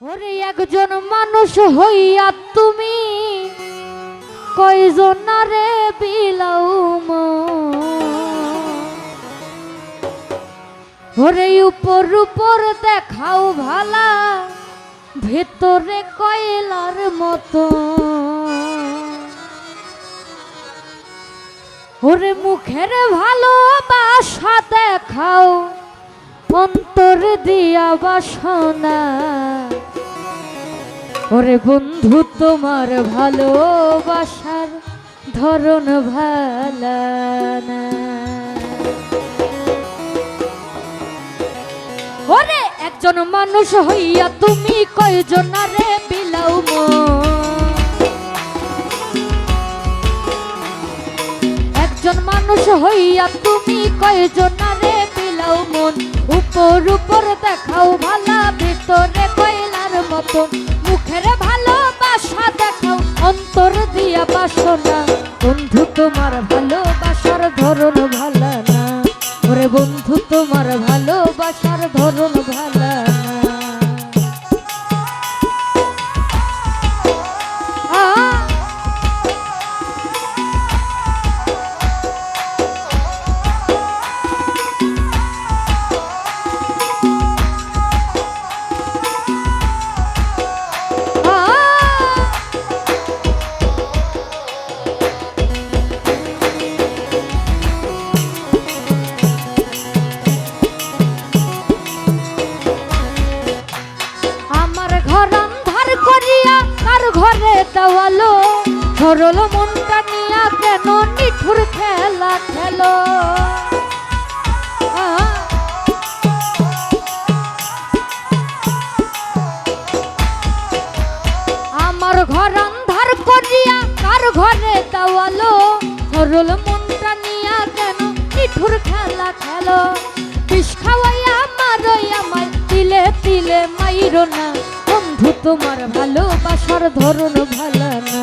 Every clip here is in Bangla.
ওরে একজন মানুষ হইয়া তুমি। কয়জনারে বিলাও ওরে উপর উপর দেখাও ভালা, ভেতরে কয়লার মতো। ওরে মুখের ভালোবাসা দেখাও, অন্তর দিয়া বাসনা। ওরে বন্ধু, তোমার ভালোবাসার ধরন ভালা না। ওরে একজন মানুষ হইয়া তুমি কয়জনারে বিলাও মন। একজন মানুষ হইয়া তুমি কয়জনারে বিলাও মন। উপর উপর দেখাও ভালা, ভিতরে কয়লার মতন। মুখের ভালোবাসা দেখাও, অন্তর দিয়া বাসনা। বন্ধু, তোমার ভালোবাসার ধরন ভালো না। ওরে বন্ধু, তোমার ভালোবাসার ধরন ভালো না। সরল মনটা নিয়া কেন নিঠুর খেলা খেলো? আমার ঘর অন্ধার করিয়া কার ঘরে দেওয়ালো? সরল মনটা নিয়া কেন নিঠুর খেলা খেলো? বিষ খাওয়াইয়া মারই আমায় তিলে তিলে মাইরো না। বন্ধু তোমার ভালোবাসার ধরন ভালো না।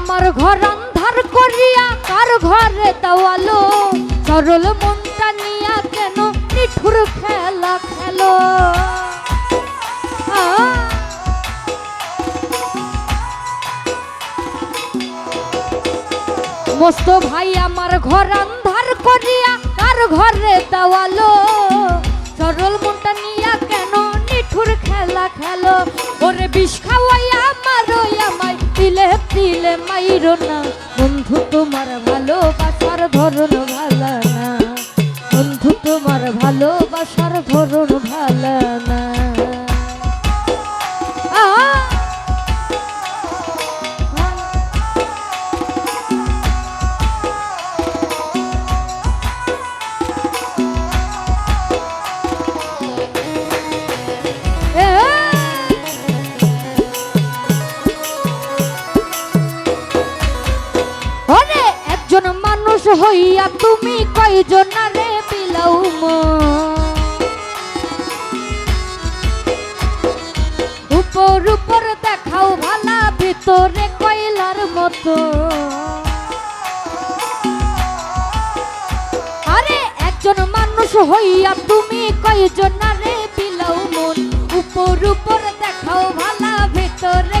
আমার ঘর অন্ধার করিয়া কার ঘরে দেওয়ালো? সরল মনটা নিয়া কেন নিঠুর খেলা খেলো! মস্ত ভাই আমার ঘর অন্ধার করিয়া কার ঘরে দেওয়ালো? সরল মনটা নিয়া কেন নিঠুর খেলা খেলো? ওরে বিষ আমায় তিলে মাইরো না। বন্ধু, তোমার ভালোবাসার ধরন ভালো না। বন্ধু, তোমার ভালোবাসার ধরন ভালো না। হইয়া তুমি কয়জনা রে ম? উপর উপর দেখাও ভালা, ভিতরে কইলার মতো। আরে একজন মানুষ হইয়া তুমি কয়জনা রে পিলাউ মন? উপর উপর দেখাও ভালা, ভিতরে